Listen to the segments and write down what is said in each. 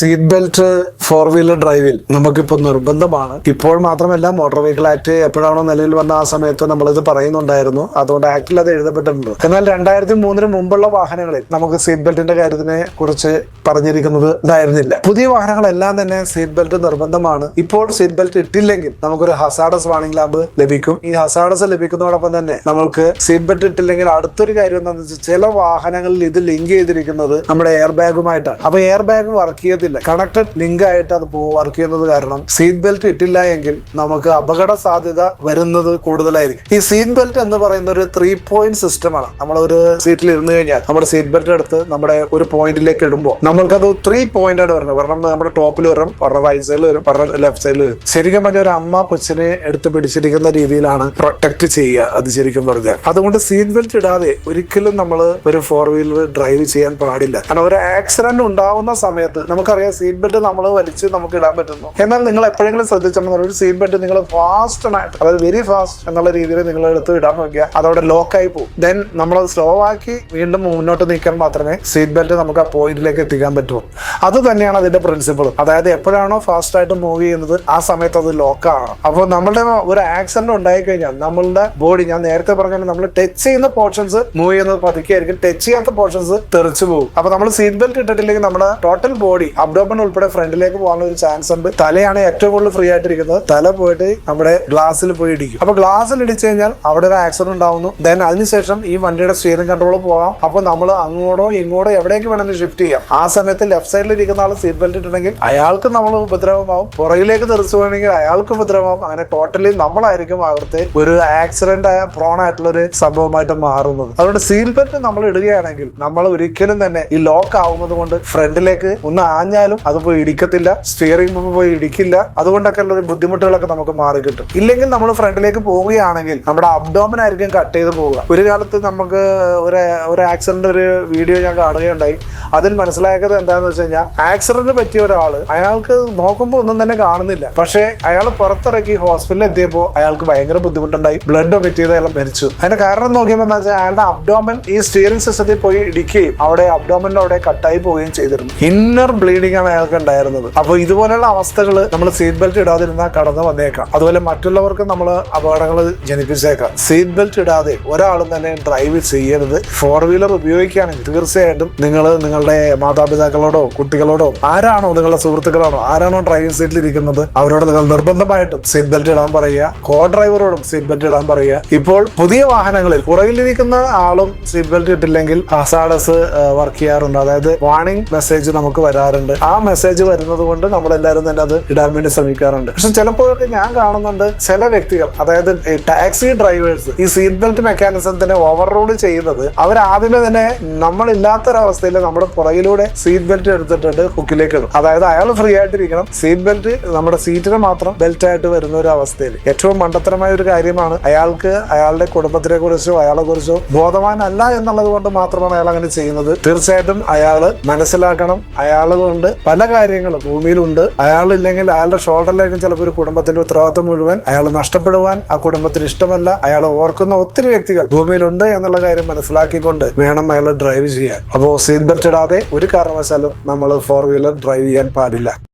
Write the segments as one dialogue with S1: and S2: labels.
S1: Seat belt four wheeler ഡ്രൈവിൽ നമുക്കിപ്പോൾ നിർബന്ധമാണ്. ഇപ്പോൾ മാത്രമല്ല മോട്ടോർ വെഹിക്കിൾ ആക്ട് എപ്പോഴാണോ നിലവിൽ വന്ന ആ സമയത്ത് ഇത് പറയുന്നുണ്ടായിരുന്നു. അതുകൊണ്ട് ആക്ടിൽ അത് എഴുതപ്പെട്ടിട്ടുണ്ട്. എന്നാൽ രണ്ടായിരത്തി മൂന്നിന് മുമ്പുള്ള വാഹനങ്ങളിൽ നമുക്ക് സീറ്റ് ബെൽറ്റിന്റെ കാര്യത്തിനെ കുറിച്ച് പറഞ്ഞിരിക്കുന്നത് ഉണ്ടായിരുന്നില്ല പുതിയ വാഹനങ്ങളെല്ലാം തന്നെ സീറ്റ് ബെൽറ്റ് നിർബന്ധമാണ്. ഇപ്പോൾ സീറ്റ് ബെൽറ്റ് ഇട്ടില്ലെങ്കിൽ നമുക്കൊരു ഹസാഡസ് വാണിംഗ് ലാമ്പ് ലഭിക്കും. ഈ ഹസാഡസ് ലഭിക്കുന്നതോടൊപ്പം തന്നെ നമുക്ക് സീറ്റ് ബെൽറ്റ് ഇട്ടില്ലെങ്കിൽ അടുത്തൊരു കാര്യം എന്താണെന്ന് വെച്ചാൽ ചില വാഹനങ്ങളിൽ ഇത് ലിങ്ക് ചെയ്തിരിക്കുന്നത് നമ്മുടെ എയർ ബാഗുമായിട്ടാണ്. അപ്പൊ എയർ ബാഗ് വർക്ക് ചെയ്യത്തില്ല. കണക്റ്റഡ് ലിങ്ക് ആയിട്ട് അത് വർക്ക് ചെയ്യുന്നത് കാരണം സീറ്റ് ബെൽറ്റ് ഇട്ടില്ല എങ്കിൽ നമുക്ക് അപകട സാധ്യത വരുന്നത് കൂടുതലായിരിക്കും. ഈ സീറ്റ് ബെൽറ്റ് എന്ന് പറയുന്ന ഒരു ത്രീ പോയിന്റ് സിസ്റ്റമാണ് നമ്മൾ ഒരു സീറ്റിൽ ഇരുന്ന് കഴിഞ്ഞാൽ നമ്മുടെ സീറ്റ് ബെൽറ്റ് എടുത്ത് നമ്മുടെ ഒരു പോയിന്റിലേക്ക് ഇടുമ്പോൾ നമ്മൾക്കത് ത്രീ പോയിന്റ് ആണ് വരുന്നത് കാരണം നമ്മുടെ ടോപ്പിൽ വരും പറഞ്ഞ റൈറ്റ് സൈഡിൽ വരും പറഞ്ഞ ലെഫ്റ്റ് സൈഡിൽ വരും. ശരിക്കും പറഞ്ഞ ഒരു അമ്മ കൊച്ചിനെ എടുത്ത് പിടിച്ചിരിക്കുന്ന രീതിയിലാണ് പ്രൊട്ടക്ട് ചെയ്യുക അത് ശരിക്കും പറഞ്ഞാൽ അതുകൊണ്ട് സീറ്റ് ബെൽറ്റ് ഇടാതെ ഒരിക്കലും നമ്മൾ ഒരു ഫോർ വീലർ ഡ്രൈവ് ചെയ്യാൻ പാടില്ല. കാരണം ഒരു ആക്സിഡന്റ് ഉണ്ടാവുന്ന സമയത്ത് നമുക്കറിയാം സീറ്റ് ബെൽറ്റ് നമ്മൾ വലിച്ച് നമുക്ക് ഇടാൻ പറ്റുന്നു. എന്നാൽ നിങ്ങൾ എപ്പോഴെങ്കിലും ശ്രദ്ധിച്ചിട്ടുണ്ടെങ്കിൽ ഒരു സീറ്റ് ബെൽറ്റ് നിങ്ങൾ ഫാസ്റ്റ് ആയിട്ട് അതായത് വെരി ഫാസ്റ്റ് എന്നുള്ള രീതിയിൽ നിങ്ങൾ എടുത്ത് ഇടാൻ നോക്കിയാൽ അതവിടെ ആയി പോകും. ദെൻ നമ്മൾ സ്ലോ ആക്കി വീണ്ടും മുന്നോട്ട് നീക്കാൻ മാത്രമേ സീറ്റ് ബെൽറ്റ് നമുക്ക് ആ പോയിന്റിലേക്ക് എത്തിക്കാൻ പറ്റുള്ളൂ അത് തന്നെയാണ് അതിന്റെ പ്രിൻസിപ്പിൾ അതായത് എപ്പോഴാണോ ഫാസ്റ്റ് ആയിട്ട് മൂവ് ചെയ്യുന്നത് ആ സമയത്ത് അത് ലോക്കാണ് അപ്പോൾ നമ്മുടെ ഒരു ആക്സിഡന്റ് ഉണ്ടായി കഴിഞ്ഞാൽ നമ്മളുടെ ബോഡി ഞാൻ നേരത്തെ പറഞ്ഞാൽ നമ്മൾ ടച്ച് ചെയ്യുന്ന പോർഷൻസ് മൂവ് ചെയ്യുന്നത് പതുക്കെ ആയിരിക്കും ടച്ച് ചെയ്യാത്ത പോർഷൻസ് തെറിച്ചു പോകും. അപ്പൊ നമ്മൾ സീറ്റ് ബെൽറ്റ് ഇട്ടിട്ടില്ലെങ്കിൽ നമ്മുടെ ടോട്ടൽ ബോഡി അബ്ഡോമൻ ഉൾപ്പെടെ ഫ്രണ്ടിലേക്ക് പോകാനുള്ള ഒരു ചാൻസ് ഉണ്ട്. തലയാണ് ഏറ്റവും കൂടുതൽ ഫ്രീ ആയിട്ടിരിക്കുന്നത്. തല പോയിട്ട് നമ്മുടെ ഗ്ലാസ്സിൽ പോയി ഇടിക്കും. അപ്പൊ ഗ്ലാസ്സിൽ ഇടിച്ചു കഴിഞ്ഞാൽ അവിടെ ഒരു ആക്സിഡന്റ് ഉണ്ടാവുന്നു. ദെൻ അതിനുശേഷം ഈ വണ്ടിയുടെ സ്റ്റിയറിംഗ് കൺട്രോൾ പോകാം. അപ്പൊ നമ്മൾ അങ്ങോട്ടോ ഇങ്ങോട്ടോ എവിടേക്ക് വേണമെങ്കിൽ ഷിഫ്റ്റ് ചെയ്യാം. ആ സമയത്ത് ലെഫ്റ്റ് സൈഡിൽ ഇരിക്കുന്ന ആൾ സീറ്റ് ബെൽറ്റ് ഇട്ടുണ്ടെങ്കിൽ അയാൾക്ക് നമ്മൾ ഉപദ്രവമാവും. പുറകിലേക്ക് തെറിച്ചു പോകണമെങ്കിൽ അയാൾക്ക് ഉപദ്രവമാവും. അങ്ങനെ ടോട്ടലി നമ്മളായിരിക്കും അവിടുത്തെ ഒരു ആക്സിഡന്റ് ആയ പ്രോൺ ആയിട്ടുള്ള ഒരു സംഭവമായിട്ട് മാറുന്നത്. അതുകൊണ്ട് സീറ്റ് ബെൽറ്റ് നമ്മൾ ഇടുകയാണെങ്കിൽ നമ്മൾ ഒരിക്കലും തന്നെ ഈ ലോക്ക് ആവുന്നത് കൊണ്ട് ഫ്രണ്ടിലേക്ക് ഒന്ന് ആഞ്ഞാലും അത് പോയി ഇടിക്കത്തില്ല സ്റ്റിയറിംഗ് പോയി ഇടിക്കില്ല. അതുകൊണ്ടൊക്കെ ഉള്ള ബുദ്ധിമുട്ടുകളൊക്കെ നമുക്ക് മാറി കിട്ടും. ഇല്ലെങ്കിൽ നമ്മൾ ഫ്രണ്ടിലേക്ക് പോവുകയാണെങ്കിൽ നമ്മുടെ അബ്ഡോമൻ ആയിരിക്കും കട്ട് ചെയ്ത് പോവുക. ഒരു കാലത്ത് നമുക്ക് ഒരു ഒരു ആക്സിഡന്റ് ഒരു വീഡിയോ ഞാൻ കാണുകയുണ്ടായി. അതിൽ മനസ്സിലാക്കിയത് എന്താണെന്ന് വെച്ച് കഴിഞ്ഞാൽ ആക്സിഡന്റ് പറ്റിയ ഒരാൾ അയാൾക്ക് നോക്കുമ്പോൾ ഒന്നും തന്നെ കാണുന്നില്ല. പക്ഷേ അയാൾ പുറത്തിറക്കി ഹോസ്പിറ്റലിൽ എത്തിയപ്പോൾ അയാൾക്ക് ഭയങ്കര ബുദ്ധിമുട്ടുണ്ടായി. ബ്ലഡ് പറ്റിയത് അയാൾ മരിച്ചു. അതിന്റെ കാരണം നോക്കിയപ്പോൾ എന്താ വെച്ചാൽ അയാളുടെ അബ്ഡോമൻ ഈ സ്റ്റിയറിംഗ് സിസ്റ്റത്തിൽ പോയി ഇടിക്കുകയും അവിടെ അബ്ഡോമനിൽ അവിടെ കട്ടായി പോവുകയും ചെയ്തിരുന്നു. ഇന്നർ ബ്ലീഡിംഗ് ആണ് അയാൾക്ക് ഉണ്ടായിരുന്നത്. അപ്പോൾ ഇതുപോലെയുള്ള അവസ്ഥകൾ നമ്മൾ സീറ്റ് ബെൽറ്റ് ഇടാതിരുന്നാൽ കടന്നു വന്നേക്കാം. അതുപോലെ മറ്റുള്ളവർക്ക് നമ്മൾ അപകടങ്ങൾ ജനിപ്പിച്ചേക്കാം. സീറ്റ് ബെൽറ്റ് ഇടാതെ ഒരാളും തന്നെ ഡ്രൈവ് ചെയ്യരുത്. ഫോർ വീലർ ഉപയോഗിക്കുകയാണെങ്കിൽ തീർച്ചയായിട്ടും നിങ്ങൾ നിങ്ങളുടെ മാതാപിതാക്കളോടോ കുട്ടികളോടോ ആരാണോ നിങ്ങളുടെ സുഹൃത്തുക്കളാണോ ആരാണോ ഡ്രൈവിംഗ് സീറ്റിൽ ഇരിക്കുന്നത് അവരോട് നിങ്ങൾ നിർബന്ധമായിട്ടും സീറ്റ് ബെൽറ്റ് ഇടാൻ പറയുക. കോ ഡ്രൈവറോടും സീറ്റ് ബെൽറ്റ് ഇടാൻ പറയുക. ഇപ്പോൾ പുതിയ വാഹനങ്ങളിൽ പുറകിലിരിക്കുന്ന ആളും സീറ്റ് ബെൽറ്റ് ഇട്ടില്ലെങ്കിൽ ഹസാഡസ് വർക്ക് ചെയ്യാറുണ്ട്. അതായത് വാർണിംഗ് മെസ്സേജ് നമുക്ക് വരാറുണ്ട്. ആ മെസ്സേജ് വരുന്നത് കൊണ്ട് നമ്മൾ എല്ലാവരും തന്നെ അത് ഇടാൻ വേണ്ടി ശ്രമിക്കാറുണ്ട്. പക്ഷെ ചിലപ്പോഴൊക്കെ ഞാൻ കാണുന്നുണ്ട് ചില വ്യക്തികൾ അതായത് ടാക്സി ഡ്രൈവേഴ്സ് ഈ സീറ്റ് ബെൽറ്റ് മെക്കാനിസത്തിനെ ഓവർ റോഡ് ചെയ്യുന്നത് അവർ ആദ്യമേ തന്നെ നമ്മളില്ലാത്തൊരവസ്ഥയിൽ നമ്മുടെ പുറകിലൂടെ സീറ്റ് ബെൽറ്റ് എടുത്തിട്ടുണ്ട് ഹുക്കിലേക്ക് ഇടും. അതായത് അയാൾ ഫ്രീ ആയിട്ടിരിക്കണം. സീറ്റ് ബെൽറ്റ് നമ്മുടെ സീറ്റിന് മാത്രം ബെൽറ്റ് ആയിട്ട് വരുന്ന ഒരു അവസ്ഥയിൽ. ഏറ്റവും മണ്ടത്തരമായ ഒരു കാര്യമാണ് അയാൾക്ക് അയാളുടെ കുടുംബത്തിനെ കുറിച്ചോ അയാളെ കുറിച്ചോ ബോധവാനല്ല എന്നുള്ളത് കൊണ്ട് മാത്രമാണ് അയാൾ അങ്ങനെ ചെയ്യുന്നത്. തീർച്ചയായിട്ടും അയാൾ മനസ്സിലാക്കണം. അയാൾ പല കാര്യങ്ങളും. ഭൂമിയിലുണ്ട്. അയാളില്ലെങ്കിൽ അയാളുടെ ഷോൾഡറിലായിരിക്കും ചിലപ്പോൾ ഒരു കുടുംബത്തിന്റെ ഉത്തരവാദിത്വം മുഴുവൻ അയാൾ നഷ്ടപ്പെടുവാൻ ആ കുടുംബത്തിന് ഇഷ്ടമല്ല. അയാൾ ഓർക്കുന്ന ഒത്തിരി വ്യക്തികൾ ഭൂമിയിലുണ്ട് എന്നുള്ള കാര്യം മനസ്സിലാക്കിക്കൊണ്ട് വേണം അയാൾ ഡ്രൈവ് ചെയ്യാൻ. അപ്പോൾ സീറ്റ് ബെൽറ്റ് ഇടാതെ ഒരു കാരണവശാലും നമ്മൾ ഫോർ വീലർ ഡ്രൈവ് ചെയ്യാൻ പാടില്ല.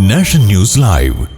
S2: Nation news live